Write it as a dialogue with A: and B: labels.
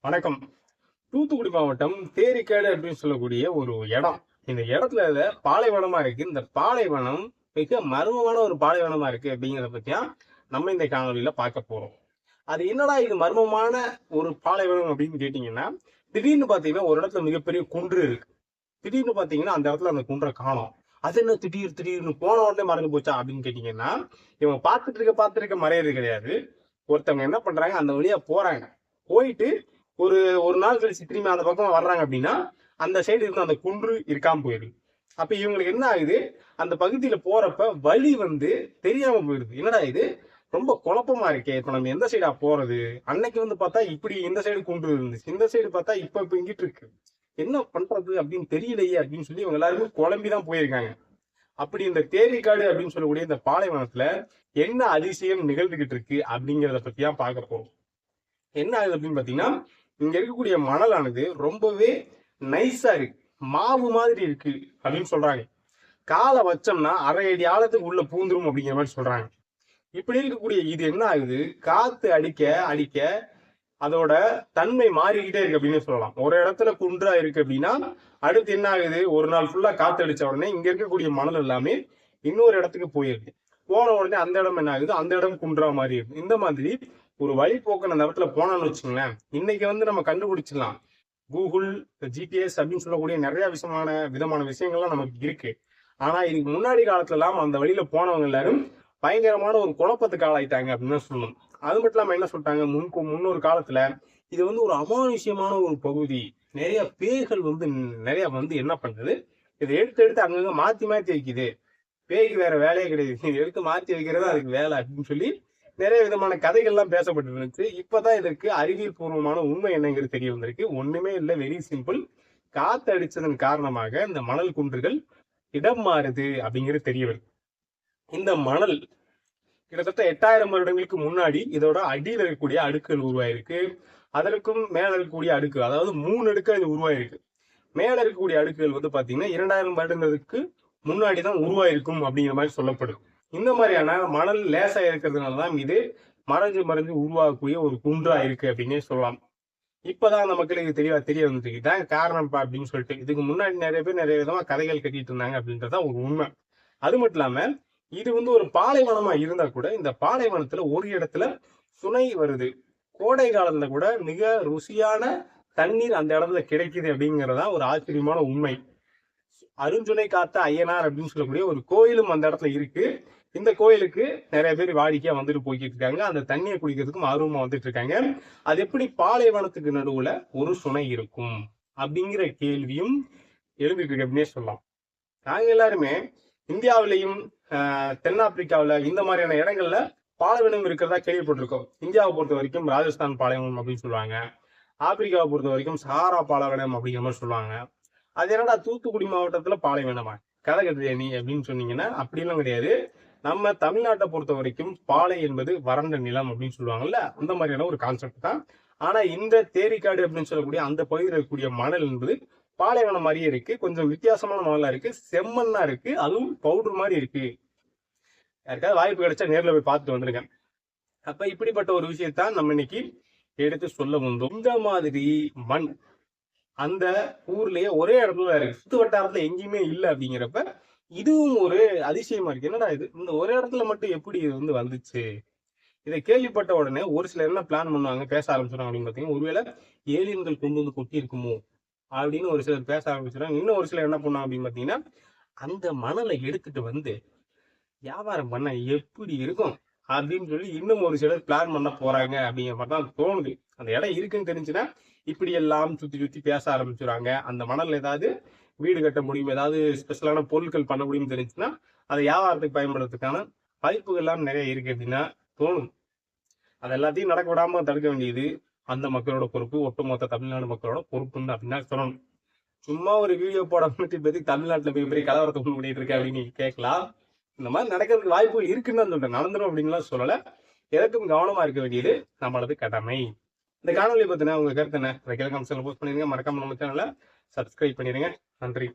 A: வணக்கம். தூத்துக்குடி மாவட்டம் தேரிக்காடு அப்படின்னு சொல்லக்கூடிய ஒரு இடம். இந்த இடத்துல பாலைவனமா இருக்கு. இந்த பாலைவனம் மிக மர்மமான ஒரு பாலைவனமா இருக்கு அப்படிங்கிறத பத்தியா நம்ம இந்த காணொலியில பார்க்க போறோம். அது என்னடா இது மர்மமான ஒரு பாலைவனம் அப்படின்னு கேட்டீங்கன்னா திடீர்னு பாத்தீங்கன்னா ஒரு இடத்துல மிகப்பெரிய குன்று இருக்கு. திடீர்னு பாத்தீங்கன்னா அந்த இடத்துல அந்த குன்றை காணும். அது என்ன திடீர் திடீர்னு போன உடனே மறந்து போச்சா அப்படின்னு கேட்டீங்கன்னா இவங்க பார்த்துட்டு இருக்க பார்த்துட்டு இருக்க மறையறது கிடையாது. ஒருத்தவங்க என்ன பண்றாங்க அந்த வழியா போறாங்க. போயிட்டு ஒரு ஒரு நாள் கழிச்சு திரும்பி அந்த பக்கம் வர்றாங்க அப்படின்னா அந்த சைடு இருந்த அந்த குன்று இருக்காம போயிடுது. அப்ப இவங்களுக்கு என்ன ஆகுது? அந்த பகுதியில போறப்ப வழி வந்து தெரியாம போயிடுது. என்னடா இது? ரொம்ப குழப்பமா இருக்கே. இப்ப நம்ம எந்த சைடா போறது? அன்னைக்கு வந்து பார்த்தா இப்படி இந்த சைடு குன்று இருந்துச்சு. இந்த சைடு பார்த்தா இப்ப இப்ப இங்கிட்டு இருக்கு. என்ன பண்றது அப்படின்னு தெரியலையே அப்படின்னு சொல்லி இவங்க எல்லாருமே குழம்பிதான் போயிருக்காங்க. அப்படி இந்த தேரிக்காடு அப்படின்னு சொல்லக்கூடிய இந்த பாலைவனத்துல என்ன அதிசயம் நிகழ்ந்துகிட்டு இருக்கு அப்படிங்கிறத பத்தி தான் பார்க்க போறோம். என்ன ஆகுது அப்படின்னு பாத்தீங்கன்னா இங்க இருக்கக்கூடிய மணலானது ரொம்பவே நைஸா இருக்கு. மாவு மாதிரி இருக்கு அப்படின்னு சொல்றாங்க. காலை வச்சோம்னா அரை அடி ஆழத்துக்கு உள்ள பூந்துரும் அப்படிங்கிற மாதிரி சொல்றாங்க. இப்படி இருக்கக்கூடிய இது என்ன ஆகுது? காத்து அடிக்க அடிக்க அதோட தன்மை மாறிக்கிட்டே இருக்கு அப்படின்னு சொல்லலாம். ஒரு இடத்துல குன்றா இருக்கு அப்படின்னா அடுத்து என்ன ஆகுது? ஒரு நாள் ஃபுல்லா காத்து அடிச்ச உடனே இங்க இருக்கக்கூடிய மணல் எல்லாமே இன்னொரு இடத்துக்கு போயிருக்கு போன உடனே அந்த இடம் என்ன ஆகுது? அந்த இடம் குன்றா மாதிரி இருக்கு. இந்த மாதிரி ஒரு வழிபோக்கன் அந்த இடத்துல போனான்னு வச்சுங்களேன் இன்னைக்கு வந்து நம்ம கண்டுபிடிச்சிடலாம். கூகுள் ஜிபிஎஸ் அப்படின்னு சொல்லக்கூடிய நிறைய விஷயமான விதமான விஷயங்கள்லாம் நமக்கு இருக்கு. ஆனா இதுக்கு முன்னாடி காலத்துல எல்லாம் அந்த வழியில போனவங்க எல்லாரும் பயங்கரமான ஒரு குழப்பத்துக்கு ஆளாயிட்டாங்க அப்படின்னு தான் சொல்லணும். அது மட்டும் இல்லாம என்ன சொல்லிட்டாங்க? முன் முன்னொரு காலத்துல இது வந்து ஒரு அமானுஷ்யமான ஒரு பகுதி. நிறைய பேய்கள் வந்து நிறைய வந்து என்ன பண்ணுது இதை எடுத்து எடுத்து அங்கங்க மாத்தி மாத்தி வைக்குது. பேய்க்கு வேற வேலையே கிடையாது. இதை எடுத்து மாத்தி வைக்கிறது அதுக்கு வேலை அப்படின்னு சொல்லி நிறைய விதமான கதைகள்லாம் பேசப்பட்டு இருந்துச்சு இப்பதான் இதற்கு அறிவியல் பூர்வமான உண்மை என்னங்கிறது தெரிய வந்திருக்கு. ஒண்ணுமே இல்லை வெரி சிம்பிள் காத்து அடிச்சதன் காரணமாக இந்த மணல் குன்றுகள் இடம் மாறுது அப்படிங்கிறது தெரிய வருது. இந்த மணல் கிட்டத்தட்ட எட்டாயிரம் வருடங்களுக்கு முன்னாடி இதோட அடியில் இருக்கக்கூடிய அடுக்குகள் உருவாயிருக்கு. அதற்கும் மேல இருக்கக்கூடிய அடுக்கு அதாவது மூணு அடுக்கு இது உருவாயிருக்கு. மேல இருக்கக்கூடிய அடுக்குகள் வந்து பாத்தீங்கன்னா இரண்டாயிரம் வருடங்களுக்கு முன்னாடி தான் உருவாயிருக்கும் அப்படிங்கிற மாதிரி சொல்லப்படுது இந்த மாதிரியான மணல் லேசா இருக்கிறதுனால தான் இது மறைஞ்சு மறைஞ்சு உருவாகக்கூடிய ஒரு குன்றா இருக்கு அப்படின்னே சொல்லலாம். இப்பதான் அந்த மக்களுக்கு தெளிவா தெரிய வந்துட்டு இதான் காரணம் அப்படின்னு சொல்லிட்டு. இதுக்கு முன்னாடி நிறைய பேர் நிறைய விதமா கதைகள் கட்டிட்டு இருந்தாங்க அப்படின்றதான் ஒரு உண்மை. அது மட்டும் இல்லாம இது வந்து ஒரு பாலைவனமா இருந்தா கூட இந்த பாலைவனத்துல ஒரு இடத்துல சுனை வருது. கோடை காலத்துல கூட மிக ருசியான தண்ணீர் அந்த இடத்துல கிடைக்குது அப்படிங்கறதா ஒரு ஆச்சரியமான உண்மை. அருஞ்சுனை காத்த ஐயனார் அப்படின்னு சொல்லக்கூடிய ஒரு கோயிலும் அந்த இடத்துல இருக்கு. இந்த கோயிலுக்கு நிறைய பேர் வாடிக்கையா வந்துட்டு போய்கிட்டு இருக்காங்க. அந்த தண்ணியை குடிக்கிறதுக்கும் ஆர்வமா வந்துட்டு இருக்காங்க. அது எப்படி பாலைவனத்துக்கு நடுவுல ஒரு சுனை இருக்கும் அப்படிங்கிற கேள்வியும் எழுந்துட்டு இருக்கு அப்படின்னே சொல்லலாம். நாங்க எல்லாருமே இந்தியாவிலையும் தென்னாப்பிரிக்காவில் இந்த மாதிரியான இடங்கள்ல பாலைவனம் இருக்கிறதா கேள்விப்பட்டிருக்கோம். இந்தியாவை பொறுத்த வரைக்கும் ராஜஸ்தான் பாலைவனம் அப்படின்னு சொல்லுவாங்க. ஆப்பிரிக்காவை பொறுத்த வரைக்கும் சஹாரா பாலைவனம் அப்படிங்கிற மாதிரி சொல்லுவாங்க. அது என்னடா தூத்துக்குடி மாவட்டத்துல பாலைவனமா? கதை கட்டுறியா நீ அப்படின்னு சொன்னீங்கன்னா அப்படிலாம் கிடையாது. நம்ம தமிழ்நாட்டை பொறுத்த வரைக்கும் பாலை என்பது வறண்ட நிலம் அப்படின்னு சொல்லுவாங்கல்ல அந்த மாதிரியான ஒரு கான்செப்ட் தான். ஆனா இந்த தேரிக்காடு அப்படின்னு சொல்லக்கூடிய அந்த பகுதியில் இருக்கக்கூடிய மணல் என்பது பாலைவனம் மாதிரியே இருக்கு. கொஞ்சம் வித்தியாசமான மணலா இருக்கு. செம்மண்ணா இருக்கு. அதுவும் பவுடர் மாதிரி இருக்கு. யாருக்காவது வாய்ப்பு கிடைச்சா நேரில் போய் பார்த்துட்டு வந்துருங்க. அப்ப இப்படிப்பட்ட ஒரு விஷயத்தான் நம்ம இன்னைக்கு எடுத்து சொல்ல வந்தோம். இந்த மாதிரி மண் அந்த ஊர்லயே ஒரே இடத்துல இருக்கு. சுத்து வட்டாரத்துல எங்கேயுமே இல்லை அப்படிங்கிறப்ப இதுவும் ஒரு அதிசயமா இருக்கு. என்னடா இது? இந்த ஒரே இடத்துல மட்டும் எப்படி இது வந்து வந்துச்சு? இதை கேள்விப்பட்ட உடனே ஒரு சிலர் என்ன பிளான் பண்ணுவாங்க? பேச ஆரம்பிச்சிடும் அப்படின்னு பார்த்தீங்கன்னா ஒருவேளை ஏலியன்கள் கொண்டு வந்து கொட்டி இருக்குமோ அப்படின்னு ஒரு சிலர் பேச ஆரம்பிச்சிடும் இன்னும் ஒரு சிலர் என்ன பண்ணுவாங்க அப்படின்னு பார்த்தீங்கன்னா அந்த மணலை எடுத்துட்டு வந்து வியாபாரம் பண்ண எப்படி இருக்கும்? அப்படின்னு சொல்லி இன்னும் ஒரு சிலர் பிளான் பண்ண போறாங்க அப்படிங்கிற மாதிரி தான் தோணுது. அந்த இடம் இருக்குன்னு தெரிஞ்சுன்னா இப்படி எல்லாம் சுத்தி சுத்தி பேச ஆரம்பிச்சுறாங்க அந்த மணல் ஏதாவது வீடு கட்ட முடியும் ஏதாவது ஸ்பெஷலான பொருட்கள் பண்ண முடியும்னு தெரிஞ்சுன்னா அதை வியாபாரத்துக்கு பயன்படுறதுக்கான வாய்ப்புகள் எல்லாம் நிறைய இருக்கு அப்படின்னா தோணும். அது எல்லாத்தையும் நடக்க விடாம தடுக்க வேண்டியது அந்த மக்களோட பொறுப்பு ஒட்டுமொத்த தமிழ்நாடு மக்களோட பொறுப்புன்னு அப்படின்னா சொல்லணும். சும்மா ஒரு வீடியோ போட மட்டும் இப்போதைக்கு தமிழ்நாட்டில் மிகப்பெரிய கலவரத்தை பண்ணிட்டு இருக்கேன் அப்படின்னு நீங்க கேட்கலாம். இந்த மாதிரி நடக்கிறதுக்கு வாய்ப்புகள் இருக்குன்னு தான் சொல்றேன். நடந்துடும் அப்படின்லாம் சொல்லலை. எதற்கும் கவனமா இருக்க வேண்டியது நம்மளது கடமை. இந்த காணொலி பத்தின உங்க கருத்து என்ன? அதை கீழே போஸ்ட் பண்ணிருங்க மறக்காம நம்ம சேனலை சப்ஸ்கிரைப் பண்ணிருங்க நன்றி.